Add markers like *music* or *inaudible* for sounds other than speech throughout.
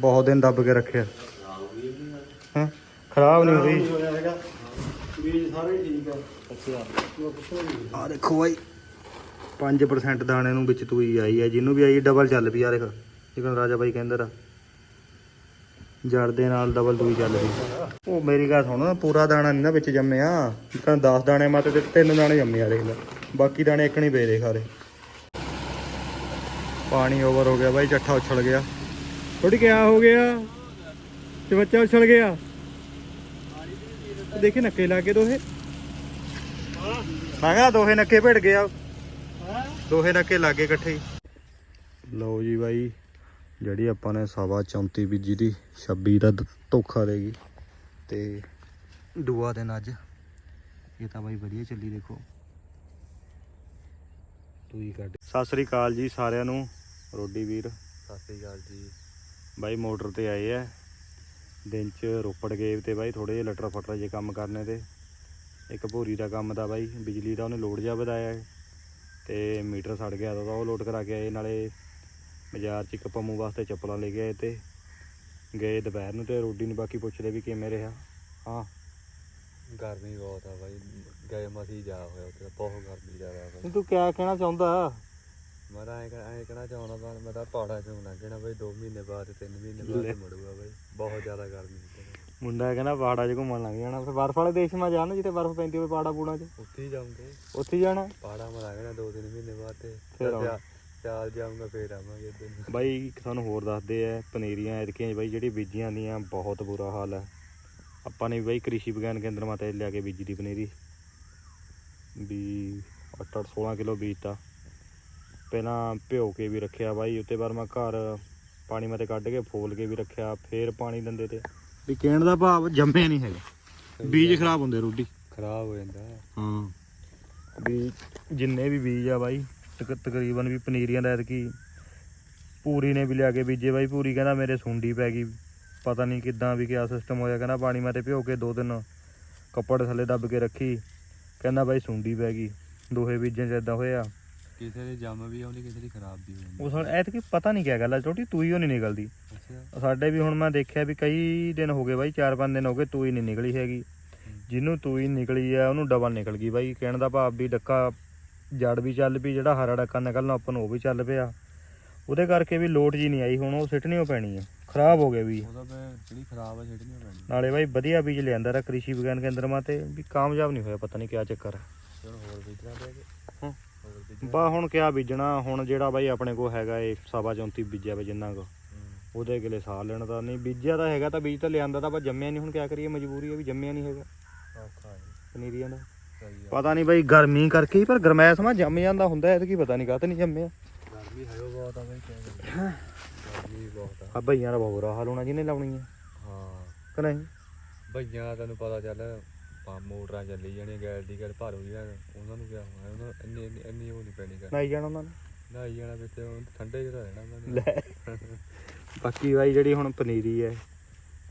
ਬਹੁਤ ਦਿਨ ਦੱਬ ਕੇ ਰੱਖਿਆ। ਹਾਂ? ਖਰਾਬ ਨਹੀਂ ਹੋਈ। ਹੋਇਆ ਹੈਗਾ ਬੀਜ ਸਾਰੇ ਠੀਕ ਆ ਅੱਛਾ ਆ ਦੇਖੋ ਬਾਈ 5% ਦਾਣੇ ਨੂੰ ਵਿੱਚ ਤੂਈ ਆਈ ਹੈ, ਜਿਹਨੂੰ ਵੀ ਆਈ ਡਬਲ ਚੱਲ ਪਈ ਆ, ਦੇਖ। ਜਿਵੇਂ ਰਾਜਾ ਬਾਈ ਕਹਿੰਦਾ ਰਾ। ਜੜ ਦੇ ਨਾਲ ਡਬਲ ਤੂਈ ਚੱਲ ਪਈ। ਉਹ ਮੇਰੀ ਗੱਲ ਸੁਣ ਪੂਰਾ ਦਾਣਾ ਨਹੀਂ ਨਾ ਵਿੱਚ ਜੰਮਿਆ। ਤਾਂ 10 ਦਾਣੇ ਮਾਤੇ ਤੇ ਤਿੰਨ ਦਾਣੇ ਜੰਮੇ ਆ, ਦੇਖ ਲੈ। ਬਾਕੀ ਦਾਣੇ ਇੱਕ ਨਹੀਂ ਪਏ ਦੇ ਖਾਰੇ ਪਾਣੀ ਓਵਰ ਹੋ ਗਿਆ ਬਾਈ, ਚੱਠਾ ਉਛਲ ਗਿਆ। ਥੋੜੀ ਕਿਆ ਹੋ ਗਿਆ ਤੇ ਬੱਚਾ ਉਛਲ ਗਿਆ। ਦੇਖੇ ਨੱਕੇ ਲਾ ਕੇ ਦੋਹੇ। ਮੈਂ ਕਿਹਾ ਦੋਹੇ ਨੱਕੇ ਭਿੜ ਗਿਆ ਦੋਹੇ ਨੱਕੇ ਲਾਗੇ ਇਕੱਠੇ ਲਓ ਜੀ ਬਾਈ, ਜਿਹੜੀ ਆਪਾਂ ਨੇ ਸਵਾ 34 ਬੀਜੀ ਦੀ 26 ਦਾ ਧੋਖਾ ਦੇਗੀ ਤੇ ਦੂਆ ਦਿਨ ਅੱਜ। ਇਹ ਤਾਂ ਬਾਈ ਵਧੀਆ ਚੱਲੀ ਦੇਖੋ। ਤੂੰ ਹੀ ਕੱਢ। ਸਤਿ ਸ੍ਰੀ ਅਕਾਲ ਜੀ ਸਾਰਿਆਂ ਨੂੰ। ਰੋਡੀ ਵੀਰ। ਸਤਿ ਸ੍ਰੀ ਅਕਾਲ ਜੀ। ਬਾਈ ਮੋਟਰ ਤੇ ਆਏ ਆ। ਦਿਨ ਚ ਰੋਪੜ ਗਏ ਤੇ ਬਾਈ ਥੋੜੇ ਜਿਹੇ ਲਟਰ ਫਟਰ ਜੇ ਕੰਮ ਕਰਨੇ ਤੇ। ਇੱਕ ਭੋਰੀ ਦਾ ਕੰਮ ਦਾ ਬਾਈ ਬਿਜਲੀ ਦਾ ਉਹਨੇ ਲੋਡ ਜਾ ਵਧਾਇਆ ਤੇ ਮੀਟਰ ਸੜ ਗਿਆ ਤਾਂ ਉਹ ਲੋਡ ਕਰਾ ਕੇ ਆਏ ਨਾਲੇ ਬਾਜ਼ਾਰ ਚ ਇੱਕ ਪੰਮੂ ਵਾਸਤੇ ਚੱਪਲਾਂ ਲੈ ਕੇ ਆਏ ਤੇ। ਗਏ ਦੁਪਹਿਰ ਨੂੰ ਤੇ ਰੋਡੀ ਨੂੰ ਬਾਕੀ ਪੁੱਛਦੇ ਵੀ ਕਿਵੇਂ ਰਿਹਾ। ਹਾਂ। ਗਰਮੀ ਬਹੁਤ ਆ ਬਾਈ। ਗਏ ਮਸੀ ਜਾ ਹੋਇਆ ਉੱਥੇ ਬਹੁਤ ਗਰਮੀ ਜ਼ਿਆਦਾ ਬਾਈ। ਤੂੰ ਕਿਆ ਕਹਿਣਾ ਚਾਹੁੰਦਾ? ਮੈਂ ਤਾਂ ਐਂ ਕਹਿ- ਐਂ ਕਹਿਣਾ ਚਾਹੁੰਦਾ ਮੈਂ ਮੈਂ ਤਾਂ ਪਹਾੜਾਂ ਚੋਂ ਲੰਘਣਾ ਬਾਈ 2 ਮਹੀਨੇ ਬਾਅਦ 3 ਮਹੀਨੇ ਬਾਅਦ। ਮੁੜੂਗਾ ਬਾਈ ਬਹੁਤ ਜ਼ਿਆਦਾ ਗਰਮੀ ਉੱਥੇ ਮੁੰਡਾ ਕਹਿੰਦਾ ਪਹਾੜਾਂ 'ਚ ਘੁੰਮਣ ਲੱਗ ਜਾਣਾ ਫਿਰ ਬਰਫ਼ ਵਾਲੇ ਦੇਸ਼ ਮਾ ਜਾਣਾ ਜਿੱਥੇ ਬਰਫ਼ ਪੈਂਦੀ ਹੋਵੇ ਪਹਾੜਾਂ ਪੂੜਾਂ 'ਚ। ਉੱਥੇ ਹੀ ਜਾਉਂਗੇ ਉੱਥੇ ਜਾਣਾ। ਪਹਾੜਾਂ ਮੈਂ ਲੰਘਣਾ 2-3 ਮਹੀਨੇ ਬਾਅਦ ਤੇ ਫਿਰ ਆਉਂ- ਸਿਆ- ਸਿਆਲ ਜਾਊਂਗਾ ਫੇਰ ਆਵਾਂਗੇ ਦਿਨ। ਬਾਈ ਇੱਕ ਤੁਹਾਨੂੰ ਹੋਰ ਦੱਸਦੇ ਆ ਪਨੀਰੀਆਂ ਐਤਕੀਆਂ ਬਾਈ ਜਿਹੜੀ ਬੀਜੀਆਂ ਦੀਆਂ ਬਹੁਤ ਬੁਰਾ ਹਾਲ ਹੈ ਆਪਾਂ ਨੇ ਬਾਈ ਕ੍ਰਿਸ਼ੀ ਵਿਗਿਆਨ ਕੇਂਦਰ ਮਾ ਤੇ ਲਿਆ ਕੇ ਬੀਜੀ ਦੀ ਪਨੀਰੀ। ਵੀ 8-8 16 ਕਿਲੋ ਬੀਜਤਾ। ਪਹਿਲਾਂ ਭਿਓ ਕੇ ਵੀ ਰੱਖਿਆ ਬਾਈ ਉੱਤੇ ਬਾਅਦ ਮੈਂ ਘਰ ਪਾਣੀ ਮਤੇ ਕੱਢ ਕੇ ਫੋਲ ਕੇ ਵੀ ਰੱਖਿਆ ਫੇਰ ਪਾਣੀ ਦਿੰਦੇ ਤੇ। ਵੀ ਕਹਿਣ ਦਾ ਭਾਵ ਜੰਮਿਆ ਨਹੀਂ ਹੈਗਾ। ਬੀਜ ਖਰਾਬ ਹੁੰਦੇ ਰੋਡੀ ਖਰਾਬ ਹੋ ਜਾਂਦਾ ਹਾਂ। ਵੀ ਜਿੰਨੇ ਵੀ ਬੀਜ ਆ ਬਾਈ ਤਕ- ਤਕਰੀਬਨ ਵੀ ਪਨੀਰੀਆਂ ਦਾ ਐਤਕੀ ਪੂਰੀ ਨੇ ਵੀ ਲਿਆ ਕੇ ਬੀਜੇ ਬਾਈ ਪੂਰੀ ਕਹਿੰਦਾ ਮੇਰੇ ਸੁੰਡੀ ਪੈ ਗਈ। ਪਤਾ ਨਹੀਂ ਕਿੱਦਾਂ ਵੀ ਕਿਆ ਸਿਸਟਮ ਹੋਇਆ ਕਹਿੰਦਾ ਪਾਣੀ ਮੈਂ ਤੇ ਭਿਓ ਕੇ ਦੋ ਦਿਨ ਕੱਪੜ ਥੱਲੇ ਦੱਬ ਕੇ ਰੱਖੀ। ਕਹਿੰਦਾ ਬਾਈ ਸੁੰਡੀ ਪੈ ਗਈ ਦੋਹੇ ਬੀਜਾਂ 'ਚ ਇਦਾਂ ਹੋਇਆ। ਕਿਸੇ ਦੀ ਜੰਮ ਵੀ ਆਉਂਦੀ ਕਿਸੇ ਦੀ ਖਰਾਬ ਵੀ ਹੋ ਜਾਂਦੀ ਉਹ ਸਾਲ ਐਤਕੀ ਪਤਾ ਨਹੀਂ ਕਿਆ ਗੱਲ ਆ ਛੋਟੀ ਤੂੰ ਹੀ ਉਹ ਨਹੀਂ ਨਿਕਲਦੀ। ਅੱਛਾ। ਸਾਡੇ ਵੀ ਹੁਣ ਮੈਂ ਦੇਖਿਆ ਵੀ ਕਈ ਦਿਨ ਹੋ ਗਏ ਬਾਈ 4-5 ਦਿਨ ਹੋ ਗਏ ਤੂੰ ਹੀ ਨਹੀਂ ਨਿਕਲੀ ਹੈਗੀ। ਜਿਹਨੂੰ ਤੂੰ ਹੀ ਨਿਕਲੀ ਆ ਉਹਨੂੰ ਡਬਲ ਨਿਕਲ ਗਈ ਬਾਈ। ਕਹਿਣ ਦਾ ਭਾਵ ਵੀ ਡੱਕਾ ਜੜ ਵੀ ਚੱਲ ਪਈ ਜਿਹੜਾ ਹਰਾ ਡੱਕਾ ਨਿਕਲਣਾ ਆਪਾਂ ਨੂੰ ਉਹ ਵੀ ਚੱਲ ਪਿਆ। ਉਹਦੇ ਕਰਕੇ ਵੀ ਲੋਟ ਜੀ ਨਹੀਂ ਆਈ ਹੁਣ ਉਹ ਸਿੱਟਣੀ ਓ ਪੈਣੀ ਆ। ਖਰਾਬ ਹੋ ਗਿਆ ਵੀ। ਉਹਦਾ ਮੈਂ ਜਿਹੜੀ ਖਰਾਬ ਆ ਛੱਡਣੀ ਪੈਣੀ। ਨਾਲੇ ਬਾਈ ਵਧੀਆ ਬੀਜ ਲਿਆਂਦਾ ਰਾ ਕ੍ਰਿਸ਼ੀ ਵਿਗਿਆਨ ਕੇਂਦਰ ਮਾ ਤੇ ਵੀ ਕਾਮਯਾਬ ਨਹੀਂ ਹੋਇਆ ਪਤਾ ਨਹੀਂ ਕਿਆ ਚੱਕਰ ਆ। ਚਲੋ ਹੋਰ ਬੀਜਣਾ ਪੈਗੇ ਹਾਂ। ਬਾ ਹੁਣ ਕਿਆ ਬੀਜਣਾ ਹੁਣ ਜਿਹੜਾ ਬਾਈ ਆਪਣੇ ਕੋ ਹੈਗਾ ਏ ਸਵਾ 34 ਬੀਜਿਆ ਵਾ ਜਿੰਨਾ ਕੋ। ਉਹਦੇ ਅਗਲੇ ਸਾਲ ਲੈਣ ਦਾ ਨਹੀਂ ਬੀਜਿਆ ਤਾਂ ਹੈਗਾ ਤਾਂ ਬੀਜ ਤਾਂ ਲਿਆਂਦਾ ਤਾਂ ਪਰ ਜੰਮਿਆ ਨਹੀਂ ਹੁਣ ਕਿਆ ਕਰੀਏ ਮਜਬੂਰੀ ਹੈ ਵੀ ਜੰਮਿਆ ਨਹੀਂ ਹੈਗਾ। ਔਖਾ ਪਨੀਰੀਆਂ ਦਾ। ਆ। ਪਤਾ ਨਹੀਂ ਬਾਈ ਗਰਮੀ ਕਰਕੇ ਹੀ ਪਰ ਗਰਮੈਸ਼ ਮਾ ਜੰਮ ਜਾਂਦਾ ਹੁੰਦਾ ਐ ਕੀ ਪਤਾ ਨਹੀਂ ਕਾਹਤੇ ਨਹੀਂ ਜੰਮਿਆ। ਗਰਮੀ ਹੈ ਉਹ ਬਹੁਤ ਆ ਬਈ ਕਿਆ ਗਰਮੀ ਬਹੁਤ ਆ। ਆ ਭਈਆਂ ਦਾ ਬਹੁਤ ਬੁਰਾ ਹਾਲ ਹੋਣਾ ਜਿਹਨੇ ਲਾਉਣੀ ਹੈ ਹਾਂ। ਕਿ ਨਹੀਂ? ਭਈਆਂ ਦਾ ਤੈਨੂੰ ਪਤਾ ਚੱਲ ਪਾ ਮੋਟਰਾਂ ਚੱਲੀ ਜਾਣੀਆਂ ਗੈਲ ਦੀ ਗੈਲ ਭਰ ਹੋਈ ਜਾਣ ਉਹਨਾਂ ਨੂੰ ਕਿਆ ਹੋਣਾ ਉਹਨਾਂ ਨੂੰ ਇੰਨੀ ਇੰਨੀ- ਇੰਨੀ ਉਹ ਨਹੀਂ ਪੈਣੀ ਕਰ ਨਹੀਂ ਜਾਣਾ ਉਹਨਾਂ ਨੇ? ਨਹਾਈ ਜਾਣਾ ਵਿੱਚ ਉਹ ਠੰਡੇ ਜਿਹਾ ਰਹਿਣਾ ਉਹਨਾਂ ਨੇ। ਲੈ। ਬਾਕੀ ਬਾਈ ਜਿਹੜੀ ਹੁਣ ਪਨੀਰੀ ਹੈ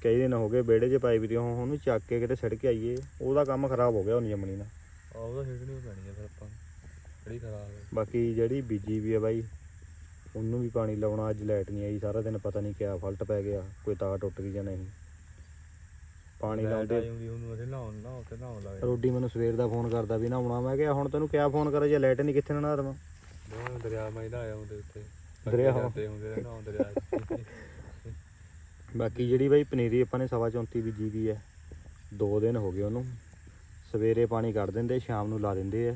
ਕਈ ਦਿਨ ਹੋ ਗਏ ਵਿਹੜੇ 'ਚ ਪਾਈ ਵੀ ਦੀ ਹੁਣ ਉਹਨੂੰ ਚੱਕ ਕੇ ਕਿਤੇ ਸੜ ਕੇ ਆਈਏ ਉਹਦਾ ਕੰਮ ਖਰਾਬ ਹੋ ਗਿਆ ਉਹ ਨਹੀਂ ਜੰਮਣੀ ਆਹ ਉਹਦਾ ਛੱਡਣੀ ਪੈਣੀ ਆ ਫਿਰ ਆਪਾਂ ਨੂੰ। ਕਿਹੜੀ ਖਰਾਬ ਹੈ ਬਾਕੀ ਜਿਹੜੀ ਬੀਜੀ ਵੀ ਹੈ ਬਾਈ ਉਹਨੂੰ ਵੀ ਪਾਣੀ ਲਾਉਣਾ ਅੱਜ ਲਾਈਟ ਨਹੀਂ ਆਈ ਸਾਰਾ ਦਿਨ ਪਤਾ ਨਹੀਂ ਕਿਆ ਫਲਟ ਪੈ ਗਿਆ ਕੋਈ ਤਾਰ ਟੁੱਟ ਗਈ ਜਾਂ ਨਹੀਂ। ਪਾਣੀ ਲਾਉਂਦੇ ਹੁੰਦੀ ਉਹਨੂੰ ਅਸੀਂ ਨਹਾਉਣ ਨਹਾਉ ਤੇ ਨਹਾਉਣ ਲੱਗ ਰੋਡੀ ਮੈਨੂੰ ਸਵੇਰ ਦਾ ਫੋਨ ਕਰਦਾ ਵੀ ਨਹਾਉਣਾ ਮੈਂ ਕਿਹਾ ਹੁਣ ਤੈਨੂੰ ਕਿਆ ਫੋਨ ਕਰਾਂ ਜੇ ਲਾਈਟ ਨਹੀਂ ਕਿੱਥੇ ਨਹਾ ਦੋਵੇਂ ਦਰਿਆ ਮੈਂ ਨਹਾਇਆ ਹੁੰਦੇ ਉੱਤੇ ਦਰਿਆ? ਜਾਂਦੇ ਹੁੰਦੇ ਨੇ ਨਹਾਉਣ ਦਰਿਆ। *laughs* ਬਾਕੀ ਜਿਹੜੀ ਬਾਈ ਪਨੀਰੀ ਆਪਾਂ ਨੇ ਸਵਾ 34 ਬੀਜੀ ਵੀ ਹੈ ਦੋ ਦਿਨ ਹੋ ਗਏ ਉਹਨੂੰ ਸਵੇਰੇ ਪਾਣੀ ਕੱਢ ਦਿੰਦੇ ਸ਼ਾਮ ਨੂੰ ਲਾ ਦਿੰਦੇ ਆ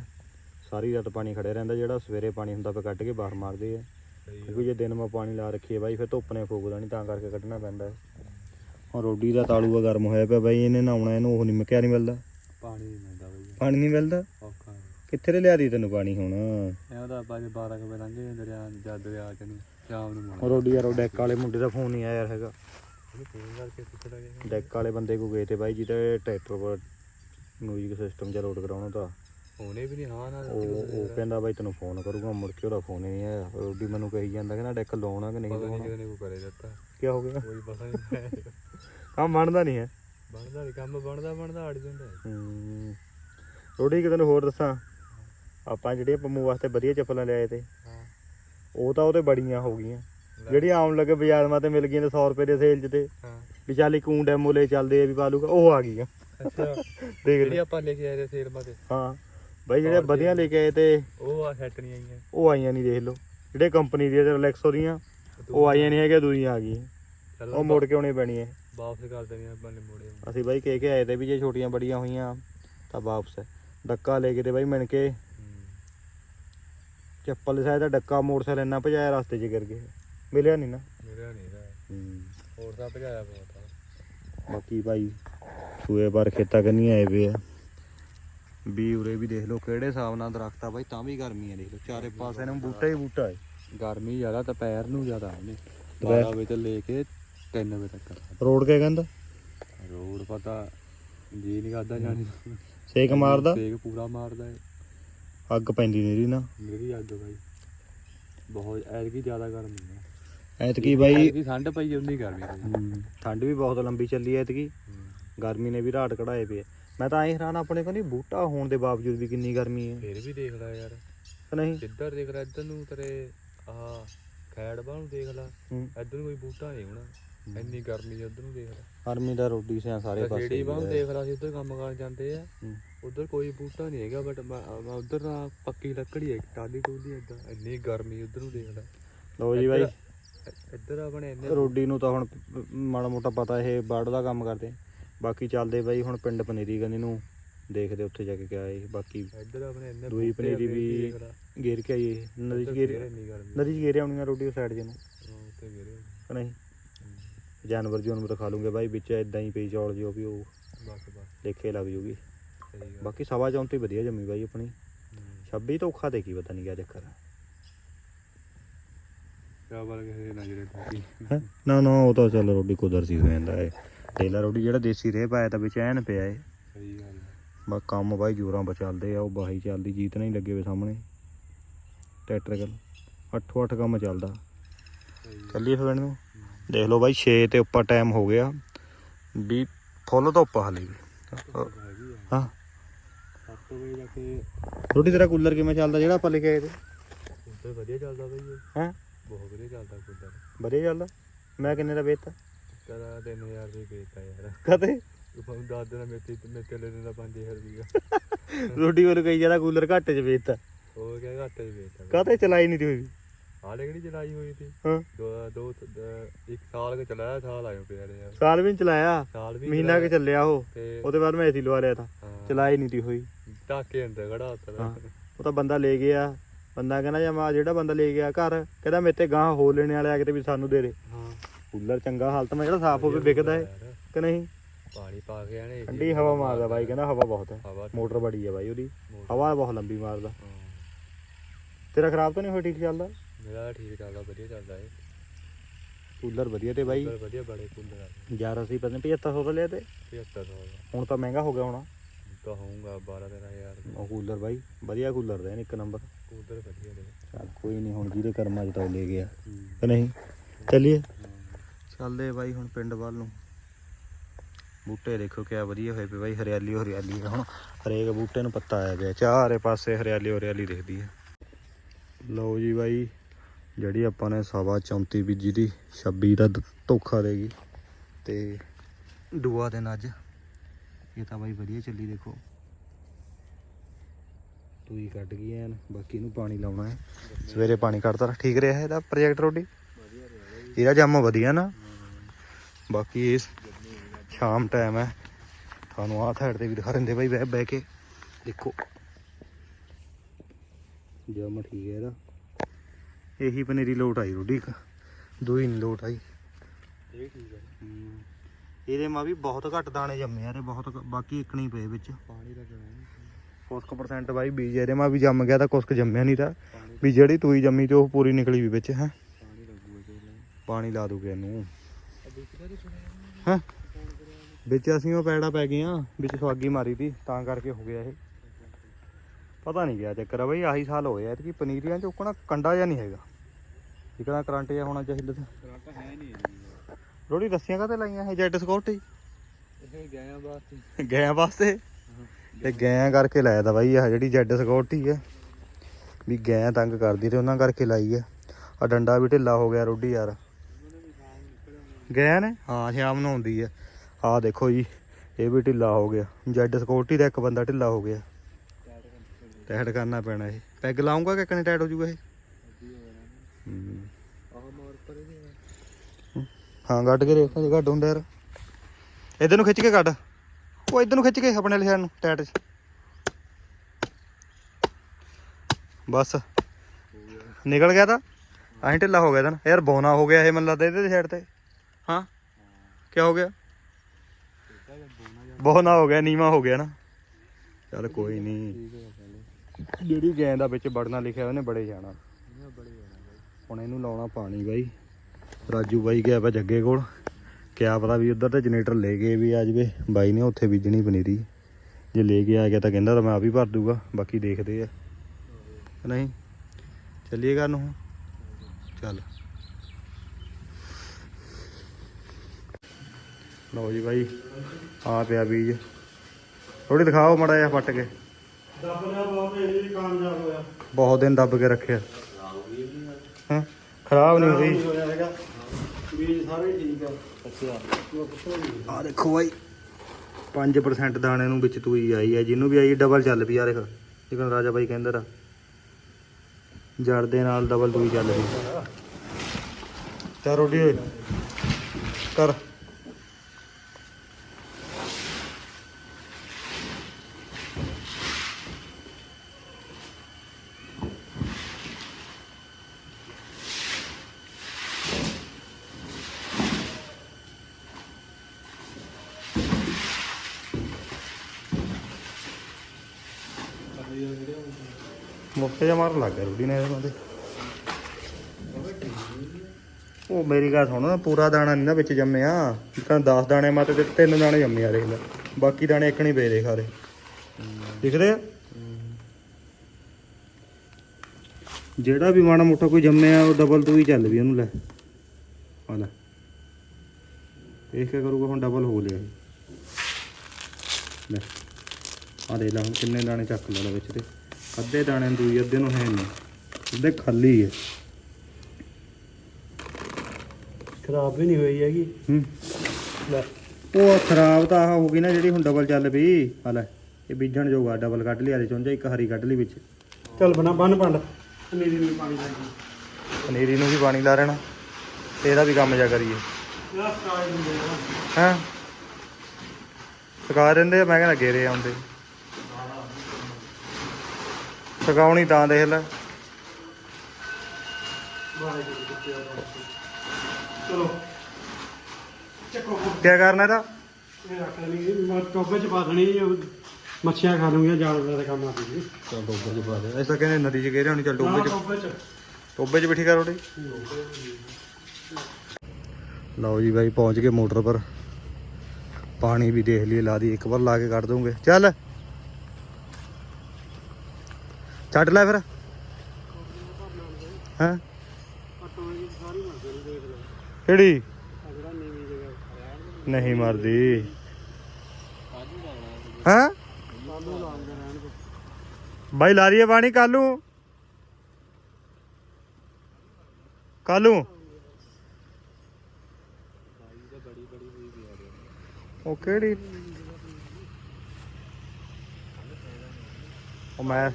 ਸਾਰੀ ਰਾਤ ਪਾਣੀ ਖੜਿਆ ਰਹਿੰਦਾ ਜਿਹੜਾ ਸਵੇਰੇ ਪਾਣੀ ਹੁੰਦਾ ਪਿਆ ਕੱਢ ਕੇ ਬਾਹਰ ਮਾਰਦੇ ਆ। ਕਿਉਂਕਿ ਜੇ ਦਿਨ ਮਾ ਪਾਣੀ ਲਾ ਰੱਖੀਏ ਬਾਈ ਫਿਰ ਧੁੱਪ ਨੇ ਫੂਕਦਾ ਨਹੀਂ ਤਾਂ ਕਰਕੇ ਕੱਢਣਾ ਪੈਂਦਾ ਹੈ। ਹੁਣ ਰੋਡੀ ਦਾ ਤਾਲੂਆ ਗਰਮ ਹੋਇਆ ਪਿਆ ਬਾਈ ਇਹਨੇ ਨਹਾਉਣਾ ਇਹਨੂੰ ਉਹ ਨਹੀਂ ਮਕਿਆ ਨਹੀਂ ਮਿਲਦਾ। ਪਾਣੀ ਨਹੀਂ ਮਿਲਦਾ ਬਈ। ਪਾਣੀ ਨਹੀਂ ਮਿਲਦਾ? ਔਖਾ ਕਿੱਥੇ ਤੈਨੂੰ ਪਾਣੀ ਹੁਣ? ਇਹ ਤਾਂ ਆਪਾਂ ਜੇ 12 ਕੁ ਵਜੇ ਲੰਘੇ ਦਰਿਆ ਜਦ ਦਰਿਆ ਚ ਨੂੰ ਸ਼ਾਮ ਨੂੰ ਮੁੜਨਾ ਰੋਡੀ ਯਾਰ ਉਹ ਡੈਕ ਵਾਲੇ ਮੁੰਡੇ ਦਾ ਫੋਨ ਨਹੀਂ ਆਇਆ ਯਾਰ ਹੈਗਾ ਡੈਕ ਵਾਲੇ ਬੰਦੇ ਕੋ ਗਏ ਤੇ ਬਾਈ ਜਿਹਦੇ ਟਰੈਕਟਰ ਪਰ ਮਿਊਜ਼ਿਕ ਸਿਸਟਮ ਜਾਂ ਲੋਡ ਕਰਾਉਣਾ ਤਾਂ। ਉਹਨੇ ਵੀ ਨਹੀਂ ਹਾਂ ਨਾ ਉਹ ਉਹ ਕਹਿੰਦਾ ਬਾਈ ਤੈਨੂੰ ਫੋਨ ਕਰੂਗਾ ਮੁੜ ਕੇ ਉਹਦਾ ਫੋਨ ਹੀ ਨਹੀਂ ਆਇਆ। ਰੋਡੀ ਮੈਨੂੰ ਕਹੀ ਜਾਂਦਾ ਕਹਿੰਦਾ ਡੈਕ ਲਾਉਣਾ ਕਿ ਨਹੀਂ ਪਤਾ ਨਹੀਂ ਲਾਉਣਾ? ਕੋ ਕਰੇ ਦਿੱਤਾ। ਕੀ ਹੋ ਗਿਆ? ਕੋਈ ਪਤਾ ਨਹੀਂ ਕੰਮ ਮੰਨਦਾ ਨਹੀਂ ਹੈ। ਬਣਦਾ ਨਹੀਂ ਕੰਮ ਬਣਦਾ ਬਣਦਾ ਅੜ ਜਾਂਦਾ ਹੈ। ਰੋਡੀ ਕਿ ਤੈਨੂੰ ਹੋਰ ਦੱਸਾਂ। ਆਪਾਂ ਜਿਹੜੀਆਂ ਪੰਮੂ ਵਾਸਤੇ ਵਧੀਆ ਚੱਪਲਾਂ ਲਿਆਏ ਤੇ ਹਾਂ। ਉਹ ਤਾਂ ਉਹਦੇ ਬੜੀਆਂ ਹੋ ਗਈਆਂ। ਜਿਹੜੀ ਆਮ ਲੱਗੇ ਬਾਜ਼ਾਰ ਮਾ ਤੇ ਮਿਲ ਗਈਆਂ ਨੇ 100 ਰੁਪਏ ਦੇ ਸੇਲ 'ਚ ਤੇ ਹਾਂ। ਵੀ ਚੱਲ ਇੱਕ ਊਂ ਡੈਮੋ ਲੈ ਚੱਲਦੇ ਆ ਵੀ ਪਾ ਲੂਗਾ ਉਹ ਆ ਗਈਆਂ। ਅੱਛਾ। ਦੇਖ ਜਿਹੜੀ ਲੈ ਆਪਾਂ ਲੈ ਕੇ ਆਏ ਸੇਲ ਮਾ ਤੇ। ਹਾਂ। ਬਾਈ ਜਿਹੜੇ ਵਧੀਆ ਲੈ ਕੇ ਆਏ ਤੇ ਉਹ ਆ ਸੈੱਟ ਨਹੀਂ ਆਈਆਂ। ਉਹ ਆਈਆਂ ਨਹੀਂ ਦੇਖ ਲਓ। ਜਿਹੜੇ ਕੰਪਨੀ ਦੀਆਂ ਤੇ ਰਿਲੈਕਸੋ ਦੀਆਂ ਉਹ ਆਈਆਂ ਨਹੀਂ ਹੈਗੇ ਦੂਜੀਆਂ ਆ ਗਈਆਂ। ਉਹ ਮੋੜ ਕੇ ਆਉਣੇ ਪੈਣੀਆਂ ਵਾਪਸ ਕਰ ਦੇਣੀਆਂ ਆਪਾਂ ਨੇ। ਮੋੜੇ ਅਸੀਂ ਬਾਈ ਕਹਿ ਕੇ ਆਏ ਤੇ ਵੀ ਜੇ ਛੋਟੀਆਂ ਬੜੀਆਂ ਹੋਈਆਂ ਤਾਂ ਵਾਪਸ। ਹੈ ਡੱਕਾ ਲੈ ਕੇ ਤੇ ਬਾਈ ਮਿਣ ਕੇ। ਚੱਪਲ ਸਾਇਦ ਦਾ ਡੱਕਾ ਮੋਟਰਸਾਈਕਲ ਇੰਨਾ ਭਜਾਇਆ ਰਸਤੇ 'ਚ ਗਿਰ ਗਿਆ ਮਿਲਿਆ ਨਹੀਂ ਨਾ। ਮੇਰਾ ਨਹੀਂ ਦਾ ਹੋਰ ਤਾਂ ਭਜਾਇਆ ਬਹੁਤ ਆ। ਬਾਕੀ ਭਾਈ ਸੂਏ ਪਰ ਖੇਤਾਂ ਕੰਨੀ ਆਏ ਵੇ ਆ। ਵੀ ਉਰੇ ਵੀ ਦੇਖ ਲਓ ਕਿਹੜੇ ਹਿਸਾਬ ਨਾਲ ਦਰਖਤ ਆ ਬਾਈ ਤਾਂ ਵੀ ਗਰਮੀ ਆ ਦੇਖ ਲਓ। ਚਾਰੇ ਪਾਸੇ ਨੂੰ ਬੂਟਾ ਹੀ ਬੂਟਾ ਹੈ। ਗਰਮੀ ਜ਼ਿਆਦਾ ਦੁਪਹਿਰ ਨੂੰ ਜ਼ਿਆਦਾ ਦੁਪਹਿਰ? 12 ਵਜੇ ਤੋਂ ਲੈ ਕੇ 3 ਵਜੇ ਤੱਕ। ਰੋਡ ਕੇ ਕਹਿੰਦਾ? ਰੋਡ ਪਤਾ ਜੀ ਨਹੀਂ ਕਰਦਾ ਜਾਣੀ। ਸੇਕ ਮਾਰਦਾ? ਸੇਕ ਪੂਰਾ ਮਾਰਦਾ ਹੈ ਅੱਗ ਪੈਂਦੀ ਨਹੀਂ ਨਾ। ਮੇਰੀ ਅੱਗ ਬਾਈ। ਬਹੁਤ ਐਤਕੀ ਜ਼ਿਆਦਾ ਗਰਮੀ ਹੈ ਐਤਕੀ ਬਾਈ ਠੰਡ ਪਈ ਉਨੀ ਗਰਮੀ ਠੰਡ ਵੀ ਬਹੁਤ ਲੰਬੀ ਚੱਲੀ ਐਤਕੀ। ਗਰਮੀ ਨੇ ਵੀ ਰਾਟ ਕਢਾਏ ਪਏ। ਮੈਂ ਤਾਂ ਐਂ ਹੈਰਾਨ ਆਪਣੇ ਕੋਲ ਨਹੀਂ ਬੂਟਾ ਹੋਣ ਦੇ ਬਾਵਜੂਦ ਵੀ ਕਿੰਨੀ ਗਰਮੀ ਹੈ। ਫੇਰ ਵੀ ਦੇਖ ਲੈ ਯਾਰ। ਕਿ ਨਹੀਂ? ਜਿੱਧਰ ਦੇਖ ਲੈ ਇੱਧਰ ਨੂੰ ਤੇਰੇ ਆਹ ਖੈੜ ਬਾਹ ਨੂੰ ਦੇਖ ਲੈ ਇੱਧਰ ਨੂੰ ਕੋਈ ਬੂਟਾ ਨਹੀਂ ਹੋਣਾ। ਇੰਨੀ ਗਰਮੀ ਹੈ ਉੱਧਰ ਨੂੰ ਦੇਖ ਲੈ। ਗਰਮੀ ਦਾ ਰੋਟੀ ਸਿਆ ਸਾਰੇ ਪਾਸੇ ਜਿਹੜੀ ਬਾਹ ਨੂੰ ਦੇਖ ਲੈ ਅਸੀਂ ਉੱਧਰ ਕੰਮ ਕਰਨ ਜਾਂਦੇ ਆ। ਉਧਰ ਕੋਈ ਬੂਟਾ ਨਹੀਂ ਹੈਗਾ ਬਟ ਉਧਰ ਨਾ ਪੱਕੀ ਲੱਕੜੀ ਹੈ ਟਾਲੀ ਟੂਲੀ ਏਦਾਂ ਇੰਨੀ ਗਰਮੀ ਉਧਰ ਨੂੰ ਦੇਖ ਲੈ। ਲਓ ਜੀ ਬਾਈ। ਇੱਧਰ- ਇੱਧਰ ਆਪਣੇ ਇੰਨੇ ਰੋਡੀ ਨੂੰ ਤਾਂ ਹੁਣ ਮਾੜਾ ਮੋਟਾ ਪਤਾ ਇਹ ਬਾੜ ਦਾ ਕੰਮ ਕਰਦੇ। ਬਾਕੀ ਚੱਲਦੇ ਬਾਈ ਹੁਣ ਪਿੰਡ ਪਨੀਰੀ ਗੰਨੀ ਨੂੰ ਦੇਖਦੇ ਉੱਥੇ ਜਾ ਕੇ ਕਿਆ ਇਹ ਬਾਕੀ ਇੱਧਰ ਆਪਣੇ ਇੰਨੇ ਦੂਈ ਬੂਟੇ ਆ, ਪਨੀਰੀ ਫੇਰ ਵੀ। ਗੇਰ ਕੇ ਆਈਏ ਨਦੀ ਚ ਉੱਧਰ ਗੇਰ ਫੇਰ ਇੰਨੀ ਗਰਮੀ। ਨਦੀ ਚ ਗੇਰੇ ਆਉਣੀਆਂ ਰੋਡੀ ਸਾਈਡ ਜੇ ਨੂੰ ਹਾਂ, ਉੱਥੇ ਗੇਰੇ ਕਿ ਨਹੀਂ? ਜਾਨਵਰ ਜੂਨਵਰ ਖਾ ਲੂਗੇ ਬਾਈ ਵਿੱਚ ਇਦਾਂ ਹੀ ਪਈ ਚੌਲ ਜਿਓ ਵੀ ਉਹ ਬਸ ਬਸ। ਦੇਖੇ ਲੱਗ ਜੂਗੀ। ਸਹੀ ਗੱਲ। ਬਾਕੀ ਸਵਾ ਚੌਂਤੀ ਵਧੀਆ ਜੰਮੀ ਬਾਈ ਆਪਣੀ। ਹੂੰ। 26 ਤੋਂ ਔਖਾ ਤੇ ਕੀ ਪਤਾ ਨਹੀਂ ਕਿਆ ਚੱਕਰ ਹੈ ਕਿਆ ਬਾਤ ਕਿਸੇ ਨਜ਼ਰੇ ਹੈਂ? ਨਾ ਨਾ ਉਹ ਤਾਂ ਚੱਲ ਰੋਡੀ ਕੁਦਰਤੀ ਹੋ ਜਾਂਦਾ ਹੈ ਤੇਲਾ ਰੋਡੀ ਜਿਹੜਾ ਦੇਸੀ ਰੇਹ ਪਾਇਆ ਤਾਂ ਵਿੱਚ ਐਨ ਪਿਆ ਏ। ਸਹੀ ਗੱਲ। ਬਸ ਕੰਮ ਬਾਈ ਜੋਰਾਂ ਬਚਲਦੇ ਆ ਉਹ ਬਾਹੀ ਚੱਲਦੀ ਜੀਤ ਨਹੀਂ ਲੱਗੇ ਵੇ ਸਾਹਮਣੇ। ਟਰੈਕਟਰ ਗੱਲ ਅੱਠੋ ਅੱਠ ਕੰਮ ਚੱਲਦਾ। ਚੱਲੀਏ ਫਿਰ ਨੂੰ ਦੇਖ ਲਓ ਬਾਈ 6 ਤੇ ਉੱਪਰ ਟਾਈਮ ਹੋ ਗਿਆ। ਵੀ ਫੁੱਲ ਧੁੱਪ ਹਲੇ ਵੀ। ਹਾਂ। 7 ਵਜੇ ਜਾ ਕੇ ਰੋਟੀ ਤੇਰਾ ਕੂਲਰ ਕਿਵੇਂ ਚੱਲਦਾ ਜਿਹੜਾ ਆਪਾਂ ਲੈ ਕੇ ਆਏ ਤੇ ਵਧੀਆ ਚੱਲਦਾ ਬਈ ਹੈ? ਬਹੁਤ ਵਧੀਆ ਚੱਲਦਾ ਕੁੱਦਰ ਵਧੀਆ ਚੱਲਦਾ? ਮੈਂ ਕਿੰਨੇ ਦਾ ਵੇਚਤਾ? ਕਦਾ 3000 ਰੁਪਏ ਵੇਚਦਾ ਯਾਰ। ਕਦੇ? ਤੂੰ ਦੱਸ ਦੇਣਾ ਮੇਰੇ ਤੇ ਮੇਰੇ ਤੇ ਲੈ ਲੈਂਦਾ 5000 ਰੁਪਏ ਰੋਟੀ ਵਾਲ ਕਹੀ ਜਿਹੜਾ ਕੂਲਰ ਘੱਟ ਚ ਵੇਚਤਾ। ਉਹ ਕਿਹਾ ਘੱਟ ਹੀ ਵੇਚਦਾ ਕਾਹਤੇ ਚਲਾਈ ਨਹੀਂ ਤੀ ਹੋਈ? ਹਾਲੇ ਕਿਹੜੀ ਚਲਾਈ ਹੋਈ ਸੀ? ਹਾਂ। ਦੋ ਇੱਕ ਸਾਲ ਕੇ ਚਲਾਇਆ ਸਾਲ ਆਇਓ ਪਿਆ ਰਿਹਾ। ਸਾਲ ਵੀ ਚਲਾਇਆ। ਸਾਲ ਵੀ ਮਹੀਨਾ ਕਿ ਚੱਲਿਆ ਉਹ। ਉਹਦੇ ਬਾਅਦ ਮੈਂ ਏਸੀ ਲਵਾ ਲਿਆ ਤਾਂ। ਹਾਂ, ਚਲਾਈ ਨਹੀਂ ਤੀ ਹੋਈ। ਢਾਕੇ ਅੰਦਰ ਖੜਾ ਹੁੰਦਾ ਹਾਂ। ਉਹ ਤਾਂ ਬੰਦਾ ਲੈ ਗਿਆ। ਬੰਦਾ ਕਹਿੰਦਾ ਜਾਂ ਮਾ ਜਿਹੜਾ ਬੰਦਾ ਲੈ ਗਿਆ ਘਰ ਕਹਿੰਦਾ ਮੇਰੇ ਤੇ ਗਾਂ ਹੋ ਲੈਣੇ ਵਾਲੇ ਆ ਕਿਤੇ ਵੀ ਸਾਨੂੰ ਦੇ ਦੇ। ਹਾਂ। ਕੂਲਰ ਚੰਗਾ ਹਾਲਤ ਮੈਂ ਜਿਹੜਾ ਸਾਫ਼ ਹੋਵੇ ਵਿਕਦਾ ਹੈ ਕਿ ਨਹੀਂ? ਪਾਣੀ ਪਾ ਕੇ ਆਣੇ ਠੰਡੀ ਹਵਾ ਮਾਰਦਾ ਬਾਈ ਕਹਿੰਦਾ ਹਵਾ ਬਹੁਤ ਹੈ। ਮੋਟਰ ਬੜੀ ਹੈ ਬਾਈ ਉਹਦੀ। ਹਵਾ ਬਹੁਤ ਲੰਬੀ ਮਾਰਦਾ। ਤੇਰਾ ਖਰਾਬ ਤਾਂ ਨਹੀਂ ਹੋਇਆ ਠੀਕ ਚੱਲਦਾ? ਮੇਰਾ ਠੀਕ ਚੱਲਦਾ ਵਧੀਆ ਚੱਲਦਾ ਏ। ਕੂਲਰ ਵਧੀਆ ਤੇ ਬਾਈ। ਕੂਲਰ ਵਧੀਆ ਬੜੇ ਕੂਲਰ ਆ। ਯਾਰ ਅਸੀਂ ਪਤਾ ਨਹੀਂ 7500 ਦਾ ਲਿਆ ਤੇ। 7500 ਦਾ। ਹੁਣ ਤਾਂ ਮਹਿੰਗਾ ਹੋ ਗਿਆ ਹੋਣਾ। ਤਾਂ ਹੋਊਗਾ 12 13000 ਦਾ। ਉਹ ਕੂਲਰ ਬਾਈ ਵਧੀਆ ਕੂਲਰ ਦਾ ਇੱਕ ਨੰਬਰ। ਕੂਲਰ ਵਧੀਆ ਦੇ। ਚੱਲ ਕੋਈ ਨਹੀਂ ਹੁਣ ਜਿਹਦੇ ਕਰਮਾਂ 'ਚ ਤਾਂ ਲੈ ਗਿਆ। ਕਿ ਨਹੀਂ? ਚੱਲੀਏ। ਚੱਲਦੇ ਬਾਈ ਹੁਣ ਪਿੰਡ ਵੱਲ ਨੂੰ। ਬੂਟੇ ਦੇਖੋ ਕਿਆ ਵਧੀਆ ਹੋਏ ਪਏ ਬਾਈ, ਹਰਿਆਲੀ ਹਰਿਆਲੀ ਹੈ ਹੁਣ। ਹਰੇਕ ਬੂਟੇ ਨੂੰ ਪੱਤਾ ਆਇਆ ਗਿਆ ਚਾਰੇ ਪਾਸੇ ਹਰਿਆਲੀ ਹਰਿਆਲੀ ਦਿਖਦੀ ਹੈ ਲਓ ਜੀ ਬਾਈ, ਜਿਹੜੀ ਆਪਾਂ ਨੇ ਸਵਾ 34 ਬੀਜੀ ਦੀ 26 ਦਾ ਦ- ਧੋਖਾ ਦੇਗੀ ਤੇ ਦੂਆ ਦਿਨ ਅੱਜ। ਇਹ ਤਾਂ ਬਾਈ ਵਧੀਆ ਚੱਲੀ ਦੇਖੋ। ਤੂੰ ਕੱਢ ਗਈ ਐਨ, ਬਾਕੀ ਇਹਨੂੰ ਪਾਣੀ ਲਾਉਣਾ ਹੈ। ਸਵੇਰੇ ਪਾਣੀ ਕੱਢਤਾ, ਠੀਕ ਰਿਹਾ ਇਹਦਾ ਪ੍ਰੋਜੈਕਟ ਰੋਡੀ? ਇਹਦਾ ਜੰਮ ਵਧੀਆ ਨਾ। ਬਾਕੀ ਇਸ ਸ਼ਾਮ ਟਾਈਮ ਹੈ। ਤੁਹਾਨੂੰ ਆਹ ਸਾਈਡ ਤੇ ਵੀ ਦਿਖਾ ਦਿੰਦੇ ਬਾਈ ਬਹਿ ਬਹਿ ਕੇ। ਦੇਖੋ। ਜੰਮ ਠੀਕ ਹੈ ਇਹਦਾ। ਇਹੀ ਪਨੀਰੀ ਲੋਟ ਆਈ ਰੋਡੀ ਦੂਈ ਨਹੀਂ ਲੋਟ ਆਈ। ਇਹ ਠੀਕ ਹੈ। ਇਹਦੇ ਮਾ ਵੀ ਬਹੁਤ ਘੱਟ ਦਾਣੇ ਜੰਮੇ ਯਾਰ ਇਹ ਬਹੁਤ ਬਾਕੀ ਇੱਕ ਨਹੀਂ ਪਏ ਵਿੱਚ। ਪਾਣੀ ਲੱਗਣਾ ਕੁਛ ਕੁ ਪਰਸੈਂਟ ਬਾਈ ਬੀਜ ਇਹਦੇ ਮਾ ਵੀ ਜੰਮ ਗਿਆ ਤਾਂ ਕੁਛ ਕੁ ਜੰਮਿਆ ਨਹੀਂ ਤਾਂ। ਵੀ ਜਿਹੜੀ ਤੂਈ ਜੰਮੀ ਤੇ ਉਹ ਪੂਰੀ ਨਿਕਲੀ ਵੀ ਵਿੱਚ ਹੈ। ਪਾਣੀ ਲੱਗੂਗਾ ਜੇ ਪਾਣੀ ਲਾ ਦੂਗੇ ਇਹਨੂੰ। ਹਾਂ। ਵਿੱਚ ਅਸੀਂ ਉਹ ਪੈੜਾ ਪੈ ਗਈਆਂ ਵਿੱਚ ਸਵਾਗੀ ਮਾਰੀ ਤੀ ਤਾਂ ਕਰਕੇ ਹੋ ਗਿਆ ਇਹ। ਪਤਾ ਨਹੀਂ ਗਿਆ ਚੱਕਰ ਆ ਬਈ ਆਹੀ ਸਾਲ ਹੋਇਆ ਕਿ ਪਨੀਰੀਆਂ ਚ ਉਕਣਾ ਕੰਡਾ ਜਾਂ ਨਹੀਂ ਹੈਗਾ। ਜਿਕਣਾ ਕਰੰਟ ਜਾਂ ਹੋਣਾ ਚਾਹੀਦਾ ਤਾਂ। ਕਰੰਟ ਹੈ ਨਹੀਂ ਰੋੜੀ ਰੱਸੀਆਂ ਕਾਤੇ ਲਾਈਆਂ ਇਹ ਜੈਟ ਸਕਿਉਰਟੀ ਇਹ ਗਿਆ ਬਾਤ ਗੈਆਂ ਵਾਸਤੇ? ਤੇ ਗੈਆਂ ਕਰਕੇ ਲਾਇਆ ਤਾਂ ਬਾਈ ਆਹ ਜਿਹੜੀ ਜੈਡ ਸਕਿਉਰਟੀ ਹੈ ਵੀ ਗੈਂ ਤੰਗ ਕਰਦੀ ਤੇ ਉਹਨਾਂ ਕਰਕੇ ਲਾਈ ਹੈ ਆ ਡੰਡਾ ਵੀ ਢਿੱਲਾ ਹੋ ਗਿਆ ਰੋਡੀ ਯਾਰ। ਗਿਆ ਨੇ? ਹਾਂ, ਸ਼ਾਮ ਨੂੰ ਆਉਂਦੀ ਹੈ ਆਹ ਦੇਖੋ ਜੀ, ਇਹ ਵੀ ਢਿੱਲਾ ਹੋ ਗਿਆ। ਜੈਡ ਸਿਕਿਉਰਟੀ ਦਾ ਇੱਕ ਬੰਦਾ ਢਿੱਲਾ ਹੋ ਗਿਆ। ਟੈਟ ਕਰਨਾ ਪੈਣਾ ਇਹ। ਪੈਗ ਲਾਉਂਗਾ ਕਿ ਕਨੇ ਟੈਟ ਹੋ ਜੂਗਾ ਇਹ? ਹਾਂ। ਕੱਢ ਕੇ ਦੇਖ ਜੇ ਕੱਢ ਹੁੰਦਾ ਯਾਰ। ਇਧਰ ਨੂੰ ਖਿੱਚ ਕੇ ਕੱਢ ਉਹ ਇਧਰ ਨੂੰ ਖਿੱਚ ਕੇ ਆਪਣੇ ਲਿਖਿਆ ਨੂੰ ਟੈਟ 'ਚ। ਬਸ। ਨਿਕਲ ਗਿਆ ਤਾਂ? ਆਹੀਂ ਢਿੱਲਾ ਹੋ ਗਿਆ ਤਾਂ ਯਾਰ, ਬੋਨਾ ਹੋ ਗਿਆ ਇਹ ਮੈਨੂੰ ਲੱਗਦਾ ਇਹਦੇ ਸਾਈਡ ਤੇ। ਕੀ ਹੋ ਗਿਆ? ਬੋਨਾ ਹੋ ਗਿਆ, ਨੀਵਾ ਹੋ ਗਿਆ ਨਾ। ਚੱਲ ਕੋਈ ਨਹੀਂ ਜਿਹੜੀ ਗੈਂ ਦਾ ਵਿੱਚ ਵੜਨਾ ਲਿਖਿਆ ਉਹਨੇ ਬੜੇ ਜਾਣਾ। ਬੜੇ ਹੁਣ ਇਹਨੂੰ ਲਾਉਣਾ ਪਾਣੀ ਬਾਈ। ਰਾਜੂ ਬਾਈ ਗਿਆ ਵਾ ਜੱਗੇ ਕੋਲ। ਕਿਆ ਪਤਾ ਵੀ ਉਧਰ ਤੇ ਜਨਰੇਟਰ ਲੈ ਕੇ ਵੀ ਆ ਜਵੇ। ਬਾਈ ਨੇ ਉੱਥੇ ਬੀਜਣੀ ਪਨੀਰੀ। ਜੇ ਲੈ ਕੇ ਆ ਗਿਆ ਤਾਂ ਕਹਿੰਦਾ ਤਾਂ ਮੈਂ ਆਪ ਹੀ ਭਰ ਦੂਗਾ। ਬਾਕੀ ਦੇਖਦੇ ਆ। ਨਹੀਂ? ਚੱਲੀਏ ਘਰ ਨੂੰ ਹੁਣ? ਚੱਲ। ਲਓ ਜੀ ਬਾਈ, ਆ ਪਿਆ ਬੀਜ। ਥੋੜੀ ਦਿਖਾਓ ਮੜਾ ਜਿਹਾ ਫੱਟ ਕੇ। ਦੱਬਣਾ ਬਹੁਤ ਇਹ ਕਾਮਯਾਬ ਹੋਇਆ ਬਹੁਤ ਦਿਨ ਦੱਬ ਕੇ ਰੱਖਿਆ। ਹਾਂ? ਖਰਾਬ ਨਹੀਂ ਹੋਈ। ਬੀਜ ਸਾਰੇ ਠੀਕ ਆ ਅੱਛਾ ਆ ਦੇਖੋ ਬਾਈ 5% ਦਾਣੇ ਨੂੰ ਵਿੱਚ ਤੂਈ ਆਈ ਹੈ। ਜਿਹਨੂੰ ਵੀ ਆਈ ਡਬਲ ਚੱਲ ਪਈ ਆ, ਦੇਖ। ਜਿਵੇਂ ਰਾਜਾ ਬਾਈ ਕਹਿੰਦਾ ਰਾ। ਜੜ ਦੇ ਨਾਲ ਡਬਲ ਤੂਈ ਚੱਲ ਪਈ। ਚਾ ਰੋਟੀ ਕਰ। ਮੁੱਕੇ ਜਾ ਮਾਰ ਲੱਗ ਗਿਆ ਰੋਟੀ ਨੇ ਇਹਦੇ ਉਹ ਮੇਰੀ ਗੱਲ ਸੁਣ ਪੂਰਾ ਦਾਣਾ ਨਹੀਂ ਨਾ ਵਿੱਚ ਜੰਮਿਆ। ਤਾਂ 10 ਦਾਣੇ ਮਤ ਤੇ ਤਿੰਨ ਦਾਣੇ ਜੰਮੇ ਦੇਖ ਲੈ। ਬਾਕੀ ਦਾਣੇ ਇੱਕ ਨਹੀਂ ਪਏ ਖਾਰੇ ਦਿਖਦੇ ਆ? ਜਿਹੜਾ ਵੀ ਮਾੜਾ ਮੋਟਾ ਕੋਈ ਜੰਮਿਆ, ਉਹ ਡਬਲ ਤੂੰ ਹੀ ਚੱਲ ਵੀ ਉਹਨੂੰ ਲੈ। ਆ ਲੈ। ਇਹ ਕੀ ਕਰੂਗਾ, ਹੁਣ ਡਬਲ ਹੋ ਲਿਆ। ਲੈ। ਆ ਦੇ ਲਾ ਹੁਣ ਕਿੰਨੇ ਦਾਣੇ ਚੱਕ ਲੈ ਲੈ ਵਿੱਚ ਤੇ। ਅੱਧੇ ਦਾਣੇ ਨੂੰ ਦੂਈ ਅੱਧੇ ਨੂੰ ਹੈ ਨਹੀਂ। ਅੱਧੇ ਖਾਲੀ ਹੈ ਖਰਾਬ ਵੀ ਨਹੀਂ ਹੋਈ ਹੈਗੀ। ਹੂੰ। ਲੈ। ਉਹ ਖਰਾਬ ਤਾਂ ਆਹ ਹੋ ਗਈ ਨਾ ਜਿਹੜੀ ਹੁਣ ਡਬਲ ਚੱਲ ਪਈ। ਆ ਲੈ ਇਹ ਬੀਜਣ ਜੋਗਾ ਡਬਲ ਕੱਢ ਲਿਆ ਦੇ ਚੁੰਝਾ ਇੱਕ ਹਰੀ ਕੱਢ ਲਈ ਵਿੱਚ। ਚੱਲ ਬਣਾ ਬੰਨ ਪੰਡ। ਨੀਰੀ ਨੂੰ ਪਾਣੀ ਲੱਗੀ ਪਨੀਰੀ ਨੂੰ ਵੀ ਪਾਣੀ ਲਾ ਰਹਿਣਾ ਤੇ ਇਹਦਾ ਵੀ ਕੰਮ ਜਾ ਕਰੀਏ। ਆ ਹਾਂ? ਸਕਾ ਦਿੰਦੇ ਆ ਮੈਂ ਕਹਿੰਦਾ ਗੇਰੇ ਆਉਂਦੇ। ਸਕਾਉਣੀ ਤਾਂ ਦੇਖ ਲੈ। ਚਲੋ। ਚੱਕੋ ਕੀ ਕਰਨਾ ਇਹਦਾ? ਇਹ ਰੱਖ ਮੈਂ ਟੋਬੇ ਚ ਪਾ ਦੇਣੀ ਇਹ ਮੱਛੀਆਂ ਖਾ ਲੂੰਗੀਆਂ ਜਾਨਵਰਾਂ ਦੇ ਕੰਮ ਆਉਂਦੀ ਚਲ ਡੋਬੇ ਚ ਪਾ ਦੇ। ਐਸਾ ਕਹਿੰਦੇ ਨਦੀ ਚ ਗੇਰੇ ਹੋਣੀ ਚਲ ਡੋਬੇ ਚ। ਟੋਬੇ ਚ। ਟੋਬੇ 'ਚ ਬਿਠੀ ਕਰ ਰੋਟੀ। ਲਓ ਜੀ ਬਾਈ ਪਹੁੰਚ ਗਏ ਮੋਟਰ ਪਰ। ਪਾਣੀ ਵੀ ਦੇਖ ਲਈਏ ਲਾ ਦੀ ਇੱਕ ਵਾਰ ਲਾ ਕੇ ਕੱਢ ਦੂੰਗੇ ਚੱਲ। ਛੱਡ ਲੈ ਫਿਰ। ਹਾਂ? ਕਿਹੜੀ? ਨਹੀਂ ਮਰਦੀ। ਹਾਂ? ਬਾਈ ਲਾ ਹੈ ਪਾਣੀ ਕੱਲੂ। ਕੱਲੂ। ਉਹ ਕਿਹੜੀ? ਉਹ ਮੈਂ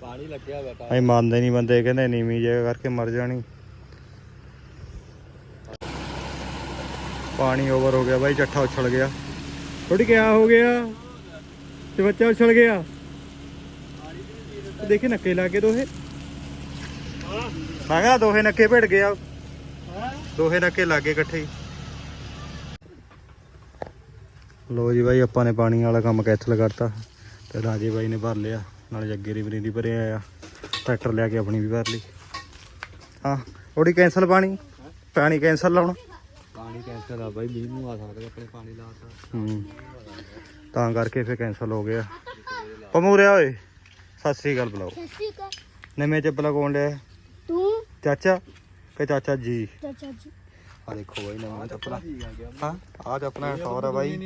ਪਾਣੀ ਲੱਗਿਆ ਹੋਇਆ ਤਾਂ। ਅਸੀਂ ਮੰਨਦੇ ਨਹੀਂ ਬੰਦੇ ਕਹਿੰਦੇ ਨੀਵੀਂ ਜਗ੍ਹਾ ਕਰਕੇ ਮਰ ਜਾਣੀ। ਪਾਣੀ ਓਵਰ ਹੋ ਗਿਆ ਬਾਈ ਚੱਠਾ ਉਛਲ ਗਿਆ। ਥੋੜੀ ਕਿਆ ਹੋ ਗਿਆ? ਤੇ ਬੱਚਾ ਉਛਲ ਗਿਆ। ਦੇਖੇ ਨੱਕੇ ਲਾ ਕੇ ਦੋਹੇ। ਮੈਂ ਕਿਹਾ ਦੋਹੇ ਨੱਕੇ ਭਿੜ ਗਿਆ ਦੋਹੇ ਨੱਕੇ ਲਾਗੇ ਇਕੱਠੇ ਹੀ। ਲੋ ਜੀ ਬਾਈ ਆਪਾਂ ਨੇ ਪਾਣੀ ਵਾਲਾ ਕੰਮ ਕੈਥਲ ਕਰਤਾ। ਤੇ ਰਾਜੇ ਬਾਈ ਨੇ ਭਰ ਲਿਆ ਨਾਲੇ ਜੱਗੇ ਦੀ ਬਰੀਦੀ ਭਰਿਆ ਆ ਟਰੈਕਟਰ ਲਿਆ ਕੇ ਆਪਣੀ ਵੀ ਭਰ ਲਈ। ਹਾਂ ਥੋੜੀ ਕੈਂਸਲ ਪਾਣੀ? ਪਾਣੀ ਕੈਂਸਲ ਲਾਉਣਾ? ਪਾਣੀ ਕੈਂਸਰ ਆ ਬਾਈ ਮੀਂਹ ਨੂੰ ਆ ਸਕਦਾ ਆਪਣੇ ਪਾਣੀ ਲਾਤਾ ਹੂੰ ਤਾਂ ਕਰਕੇ ਫਿਰ ਕੈਂਸਲ ਹੋ ਗਿਆ। ਪਮੂਰਿਆ ਓਏ ਸਤਿ ਸ੍ਰੀ ਅਕਾਲ ਬੁਲਾਓ। ਸਤਿ ਸ਼੍ਰੀ ਅਕਾਲ। ਨਵੇਂ ਚੱਪਲਾਂ ਕੋਣ ਲਿਆ? ਤੂੰ? ਚਾਚਾ ਕਿ ਚਾਚਾ ਜੀ? ਚਾਚਾ ਜੀ। ਆ ਦੇਖੋ ਬਾਈ ਨਵਾਂ ਚੱਪਲਾਂ। ਠੀਕ ਆ ਗਿਆ ਹਾਂ ਆ ਚੱਪਲਾਂ ਟੌਰ ਆ। ਬਾਈ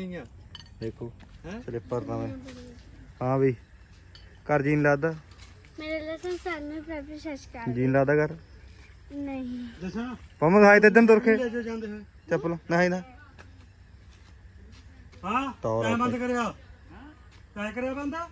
ਦੇਖੋ? ਸਲਿੱਪਰ ਨਵੇਂ। ਹਾਂ ਬਈ ਕਰ ਜੀਨ ਲਾਦਾ? ਮੇਰੇ ਲਈ ਸੰਸਾਰ ਨੂੰ ਪ੍ਰਭੂ ਅਕਾਲ ਜੀਨ ਲਾਦਾ ਕਰ ਨਹੀਂ। ਦੱਸਾਂ? ਪੰਮ ਹਾਈ ਤੇ ਇਦਾਂ ਤੁਰ ਕੇ। ਲੈ ਜੋ ਜਾਂਦੇ ਹੋਏ। ਚੱਪਲ ਨਹੀਂ ਨਾ। ਹਾਂ? ਆ ਬੰਦ ਕਰਿਆ। ਕੈ ਕਰਿਆ ਬੰਦਾ?